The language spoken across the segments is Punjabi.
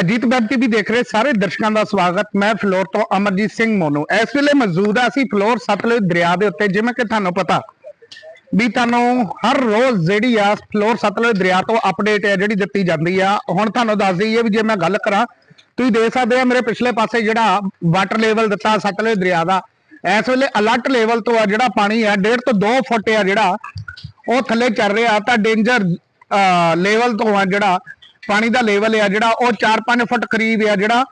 ਅਜੀਤ ਵੈਬ ਟੀਵੀ ਦੇਖ ਰਹੇ ਸਾਰੇ ਦਰਸ਼ਕਾਂ ਦਾ ਸਵਾਗਤ। ਮੈਂ ਫਲੋਰ ਤੋਂ ਅਮਰਜੀਤ ਸਿੰਘ ਮੋਨੂ। ਇਸ ਵੇਲੇ ਮੌਜੂਦ ਆ ਅਸੀਂ ਫਲੋਰ ਸਤਲੁਜ ਦਰਿਆ ਦੇ ਉੱਤੇ, ਜਿਵੇਂ ਕਿ ਤੁਹਾਨੂੰ ਪਤਾ ਵੀ ਤੁਹਾਨੂੰ ਹਰ ਰੋਜ਼ ਜਿਹੜੀ ਆ ਫਲੋਰ ਸਤਲੁਜ ਦਰਿਆ ਤੋਂ ਅਪਡੇਟ ਹੈ ਜਿਹੜੀ ਦਿੱਤੀ ਜਾਂਦੀ ਆ। ਹੁਣ ਤੁਹਾਨੂੰ ਦੱਸ ਦਈਏ ਵੀ ਜੇ ਮੈਂ ਗੱਲ ਕਰਾਂ, ਤੁਸੀਂ ਦੇਖ ਸਕਦੇ ਆ ਮੇਰੇ ਪਿਛਲੇ ਪਾਸੇ ਜਿਹੜਾ ਵਾਟਰ ਲੈਵਲ ਦਿੱਤਾ ਸਤਲੁਜ ਦਰਿਆ ਦਾ। ਇਸ ਵੇਲੇ ਅਲਰਟ ਲੈਵਲ ਤੋਂ ਆ ਜਿਹੜਾ ਪਾਣੀ ਆ 1.5 ਤੋਂ 2 ਫੁੱਟ ਆ ਜਿਹੜਾ, ਉਹ ਥੱਲੇ ਚੱਲ ਰਿਹਾ। ਤਾਂ ਡੇਂਜਰ ਲੈਵਲ ਤੋਂ ਆ ਜਿਹੜਾ ਪਾਣੀ ਦਾ ਲੈਵਲ ਆ ਜਿਹੜਾ, ਉਹ 4-5 ਫੁੱਟ ਕਰੀਬ ਆ ਜਿਹੜਾ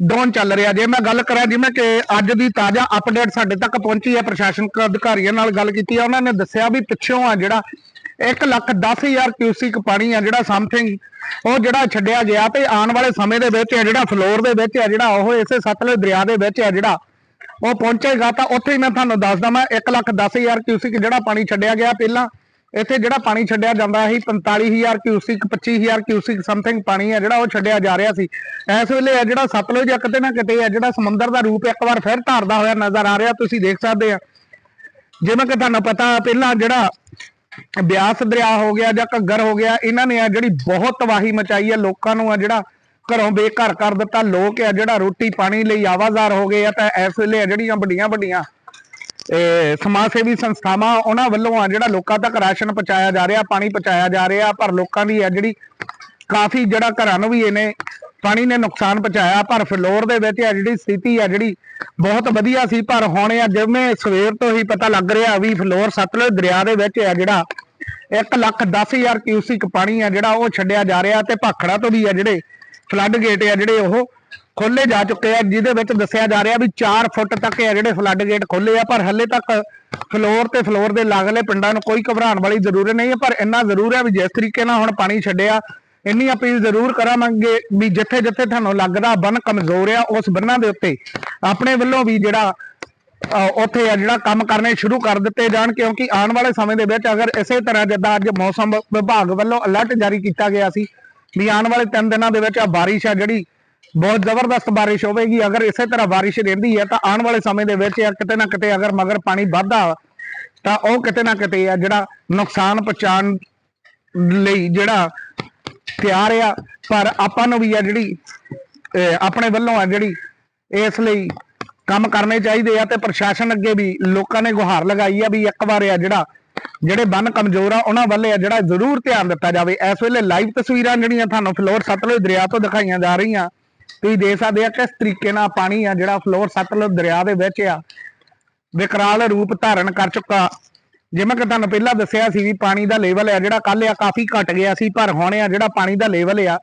ਡਾਊਨ ਚੱਲ ਰਿਹਾ। ਜੇ ਮੈਂ ਗੱਲ ਕਰਾਂ ਜਿਵੇਂ ਕਿ ਅੱਜ ਦੀ ਤਾਜ਼ਾ ਅਪਡੇਟ ਸਾਡੇ ਤੱਕ ਪਹੁੰਚੀ ਹੈ, ਪ੍ਰਸ਼ਾਸਨਿਕ ਅਧਿਕਾਰੀਆਂ ਨਾਲ ਗੱਲ ਕੀਤੀ ਹੈ ਉਹਨਾਂ ਨੇ ਦੱਸਿਆ ਵੀ ਪਿੱਛੋਂ ਆ ਜਿਹੜਾ 1 ਲੱਖ 10000 ਕਿਊਸਿਕ ਪਾਣੀ ਆ ਜਿਹੜਾ ਸਮਥਿੰਗ ਉਹ ਜਿਹੜਾ ਛੱਡਿਆ ਗਿਆ ਤੇ ਆਉਣ ਵਾਲੇ ਸਮੇਂ ਦੇ ਵਿੱਚ ਆ ਜਿਹੜਾ ਫਲੋਰ ਦੇ ਵਿੱਚ ਆ ਜਿਹੜਾ, ਉਹ ਇਸੇ ਸਤਲੁਜ ਦਰਿਆ ਦੇ ਵਿੱਚ ਆ ਜਿਹੜਾ, ਉਹ ਪਹੁੰਚੇਗਾ ਤਾਂ ਉੱਥੇ ਹੀ ਮੈਂ ਤੁਹਾਨੂੰ ਦੱਸਦਾ ਮੈਂ 1 ਲੱਖ 10000 ਕਿਊਸਿਕ ਜਿਹੜਾ ਪਾਣੀ ਛੱਡਿਆ ਗਿਆ ਪਹਿਲਾਂ। ਇੱਥੇ ਜਿਹੜਾ ਪਾਣੀ ਛੱਡਿਆ ਜਾਂਦਾ ਸੀ 45000 ਕਿਊਸਿਕ 25000 ਕਿਊਸਿਕ ਸਮਥਿੰਗ ਪਾਣੀ ਹੈ ਜਿਹੜਾ ਉਹ ਛੱਡਿਆ ਜਾ ਰਿਹਾ ਸੀ। ਇਸ ਵੇਲੇ ਆ ਜਿਹੜਾ ਸਤਲੁਜ ਆ ਕਿਤੇ ਨਾ ਕਿਤੇ ਹੈ ਜਿਹੜਾ ਸਮੁੰਦਰ ਦਾ ਰੂਪ ਇੱਕ ਵਾਰ ਫਿਰ ਧਾਰਦਾ ਹੋਇਆ ਨਜ਼ਰ ਆ ਰਿਹਾ, ਤੁਸੀਂ ਦੇਖ ਸਕਦੇ ਆ। ਜਿਵੇਂ ਕਿ ਤੁਹਾਨੂੰ ਪਤਾ, ਪਹਿਲਾਂ ਜਿਹੜਾ ਬਿਆਸ ਦਰਿਆ ਹੋ ਗਿਆ ਜਾਂ ਘੱਗਰ ਹੋ ਗਿਆ, ਇਹਨਾਂ ਨੇ ਆ ਜਿਹੜੀ ਬਹੁਤ ਤਬਾਹੀ ਮਚਾਈ ਹੈ ਲੋਕਾਂ ਨੂੰ ਆ ਜਿਹੜਾ ਘਰੋਂ ਬੇਘਰ ਕਰ ਦਿੱਤਾ। ਲੋਕ ਆ ਜਿਹੜਾ ਰੋਟੀ ਪਾਣੀ ਲਈ ਆਵਾਜ਼ਾਰ ਹੋ ਗਏ ਆ, ਤਾਂ ਇਸ ਵੇਲੇ ਆ ਜਿਹੜੀਆਂ ਵੱਡੀਆਂ ਵੱਡੀਆਂ ਸਮਾਜ ਸੇਵੀ ਸੰਸਥਾਵਾਂ, ਉਹਨਾਂ ਵੱਲੋਂ ਆ ਜਿਹੜਾ ਲੋਕਾਂ ਤੱਕ ਰਾਸ਼ਨ ਪਹੁੰਚਾਇਆ ਜਾ ਰਿਹਾ, ਪਾਣੀ ਪਹੁੰਚਾਇਆ ਜਾ ਰਿਹਾ, ਪਰ ਲੋਕਾਂ ਦੀ ਆ ਜਿਹੜੀ ਕਾਫੀ ਜਿਹੜਾ ਘਰਾਂ ਨੂੰ ਵੀ ਇਹਨੇ ਪਾਣੀ ਨੇ ਨੁਕਸਾਨ ਪਹੁੰਚਾਇਆ, ਪਰ ਫਲੋਰ ਦੇ ਵਿੱਚ ਆ ਜਿਹੜੀ ਸਥਿਤੀ ਆ ਜਿਹੜੀ ਬਹੁਤ ਵਧੀਆ ਸੀ, ਪਰ ਹੁਣ ਆ ਜਿਵੇਂ ਸਵੇਰ ਤੋਂ ਹੀ ਪਤਾ ਲੱਗ ਰਿਹਾ ਵੀ ਫਲੋਰ ਸਤਲੁਜ ਦਰਿਆ ਦੇ ਵਿੱਚ ਆ ਜਿਹੜਾ 1 ਲੱਖ 10000 ਕਿਊਸਿਕ ਪਾਣੀ ਆ ਜਿਹੜਾ ਉਹ ਛੱਡਿਆ ਜਾ ਰਿਹਾ ਤੇ ਭਾਖੜਾ ਤੋਂ ਵੀ ਆ ਜਿਹੜੇ ਫਲੱਡ ਗੇਟ ਆ ਜਿਹੜੇ ਉਹ ਖੋਲੇ ਜਾ ਚੁੱਕੇ ਆ, ਜਿਹਦੇ ਵਿੱਚ ਦੱਸਿਆ ਜਾ ਰਿਹਾ ਵੀ 4 ਫੁੱਟ ਤੱਕ ਆ ਜਿਹੜੇ ਫਲੱਡ ਗੇਟ ਖੋਲੇ ਆ, ਪਰ ਹੱਲੇ ਤੱਕ ਫਲੋਰ ਤੇ ਫਲੋਰ ਦੇ ਲਾਗਲੇ ਪਿੰਡਾਂ ਨੂੰ ਕੋਈ ਘਬਰਾਉਣ ਵਾਲੀ ਜ਼ਰੂਰਤ ਨਹੀਂ ਹੈ ਪਰ ਇੰਨਾ ਜ਼ਰੂਰ ਹੈ ਵੀ ਜਿਸ ਤਰੀਕੇ ਨਾਲ ਹੁਣ ਪਾਣੀ ਛੱਡਿਆ, ਇੰਨੀ ਅਪੀਲ ਜ਼ਰੂਰ ਕਰਾਂਗੇ ਵੀ ਜਿੱਥੇ ਜਿੱਥੇ ਤੁਹਾਨੂੰ ਲੱਗਦਾ ਬੰਨ ਕਮਜ਼ੋਰ ਆ, ਉਸ ਬੰਨਾਂ ਦੇ ਉੱਤੇ ਆਪਣੇ ਵੱਲੋਂ ਵੀ ਜਿਹੜਾ ਉੱਥੇ ਆ ਜਿਹੜਾ ਕੰਮ ਕਰਨੇ ਸ਼ੁਰੂ ਕਰ ਦਿੱਤੇ ਜਾਣ, ਕਿਉਂਕਿ ਆਉਣ ਵਾਲੇ ਸਮੇਂ ਦੇ ਵਿੱਚ ਅਗਰ ਇਸੇ ਤਰ੍ਹਾਂ ਜਿੱਦਾਂ ਅੱਜ ਮੌਸਮ ਵਿਭਾਗ ਵੱਲੋਂ ਅਲਰਟ ਜਾਰੀ ਕੀਤਾ ਗਿਆ ਸੀ, ਵੀ ਆਉਣ ਵਾਲੇ 3 ਦਿਨਾਂ ਦੇ ਵਿੱਚ ਆ ਬਾਰਿਸ਼ ਆ ਜਿਹੜੀ ਬਹੁਤ ਜ਼ਬਰਦਸਤ ਬਾਰਿਸ਼ ਹੋਵੇਗੀ। ਅਗਰ ਇਸੇ ਤਰ੍ਹਾਂ ਬਾਰਿਸ਼ ਰਹਿੰਦੀ ਹੈ, ਤਾਂ ਆਉਣ ਵਾਲੇ ਸਮੇਂ ਦੇ ਵਿੱਚ ਕਿਤੇ ਨਾ ਕਿਤੇ ਅਗਰ ਮਗਰ ਪਾਣੀ ਵੱਧਦਾ, ਤਾਂ ਉਹ ਕਿਤੇ ਨਾ ਕਿਤੇ ਆ ਜਿਹੜਾ ਨੁਕਸਾਨ ਪਹੁੰਚਾਉਣ ਲਈ ਜਿਹੜਾ ਤਿਆਰ ਆ, ਪਰ ਆਪਾਂ ਨੂੰ ਵੀ ਆ ਜਿਹੜੀ ਆਪਣੇ ਵੱਲੋਂ ਆ ਜਿਹੜੀ ਇਸ ਲਈ ਕੰਮ ਕਰਨੇ ਚਾਹੀਦੇ ਆ ਤੇ ਪ੍ਰਸ਼ਾਸਨ ਅੱਗੇ ਵੀ ਲੋਕਾਂ ਨੇ ਗੁਹਾਰ ਲਗਾਈ ਆ ਵੀ ਇੱਕ ਵਾਰ ਆ ਜਿਹੜਾ, ਜਿਹੜੇ ਬੰਨ ਕਮਜ਼ੋਰ ਆ, ਉਹਨਾਂ ਵੱਲੇ ਆ ਜਿਹੜਾ ਜ਼ਰੂਰ ਧਿਆਨ ਦਿੱਤਾ ਜਾਵੇ। ਇਸ ਵੇਲੇ ਲਾਈਵ ਤਸਵੀਰਾਂ ਜਿਹੜੀਆਂ ਤੁਹਾਨੂੰ ਫਲੋਰ ਸਤਲੁਜ ਦਰਿਆ ਤੋਂ ਦਿਖਾਈਆਂ ਜਾ ਰਹੀਆਂ। ਤੁਸੀਂ ਦੇਖ ਸਕਦੇ ਆ ਕਿਸ ਤਰੀਕੇ ਨਾਲ ਪਾਣੀ ਆ, ਜਿਹੜਾ ਫਲੋਰ ਸਤਲੁਜ ਦਰਿਆ ਦੇ ਵਿੱਚ ਆ। ਵਿਕਰਾਲ ਰੂਪ ਧਾਰਨ ਕਰ ਚੁੱਕਾ। ਜਿਵੇਂ ਕਿ ਤੁਹਾਨੂੰ ਪਹਿਲਾਂ ਦੱਸਿਆ ਸੀ ਵੀ ਪਾਣੀ ਦਾ ਲੈਵਲ ਆ, ਜਿਹੜਾ ਕੱਲ ਆ, ਕਾਫੀ ਘਟ ਗਿਆ ਸੀ, ਪਰ ਹੁਣ ਆ ਜਿਹੜਾ ਪਾਣੀ ਦਾ ਲੈਵਲ ਆ,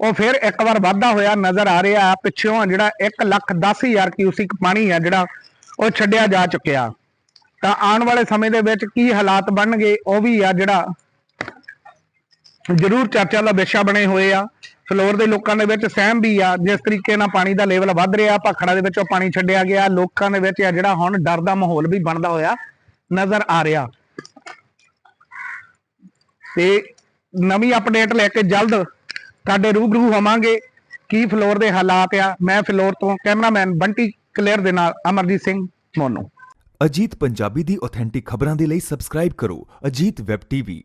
ਉਹ ਫਿਰ ਇੱਕ ਵਾਰ ਵਾਧਾ ਹੋਇਆ ਨਜ਼ਰ ਆ ਰਿਹਾ। ਪਿੱਛੋਂ ਜਿਹੜਾ 1 ਲੱਖ 10000 ਕਿਊਸਿਕ ਪਾਣੀ ਆ ਜਿਹੜਾ ਉਹ ਛੱਡਿਆ ਜਾ ਚੁੱਕਿਆ। ਤਾਂ ਆਉਣ ਵਾਲੇ ਸਮੇਂ ਦੇ ਵਿੱਚ ਕੀ ਹਾਲਾਤ ਬਣਨਗੇ, ਉਹ ਵੀ ਆ ਜਿਹੜਾ ਜ਼ਰੂਰ ਚਰਚਾ ਦਾ ਵਿਸ਼ਾ ਬਣੇ ਹੋਏ ਆ। ਫਲੋਰ ਦੇ ਲੋਕਾਂ ਦੇ ਵਿੱਚ ਸਹਿਮ ਵੀ ਆ। ਜਿਸ ਤਰੀਕੇ ਨਾਲ ਪਾਣੀ ਦਾ ਲੈਵਲ ਵੱਧ ਰਿਹਾ, ਭਾਖੜਾ ਦੇ ਵਿੱਚੋਂ ਪਾਣੀ ਛੱਡਿਆ ਗਿਆ। ਲੋਕਾਂ ਦੇ ਵਿੱਚ ਆ ਜਿਹੜਾ ਹੁਣ ਡਰ ਦਾ ਮਾਹੌਲ ਵੀ ਬਣਦਾ ਹੋਇਆ ਨਜ਼ਰ ਆ ਰਿਹਾ। ਤੇ ਨਵੀਂ ਅਪਡੇਟ ਲੈ ਕੇ ਜਲਦ ਤੁਹਾਡੇ ਰੂਬਰੂ ਹੋਵਾਂਗੇ ਕੀ ਫਲੋਰ ਦੇ ਹਾਲਾਤ ਆ। ਮੈਂ ਫਲੋਰ ਤੋਂ ਕੈਮਰਾਮੈਨ ਬੰਟੀ ਕਲੀਅਰ ਦੇ ਨਾਲ ਅਮਰਜੀਤ ਸਿੰਘ ਮੋਨੂ। ਅਜੀਤ ਪੰਜਾਬੀ ਦੀ ਆਥੈਂਟਿਕ ਖਬਰਾਂ ਦੇ ਲਈ ਸਬਸਕ੍ਰਾਈਬ ਕਰੋ। Ajit web TV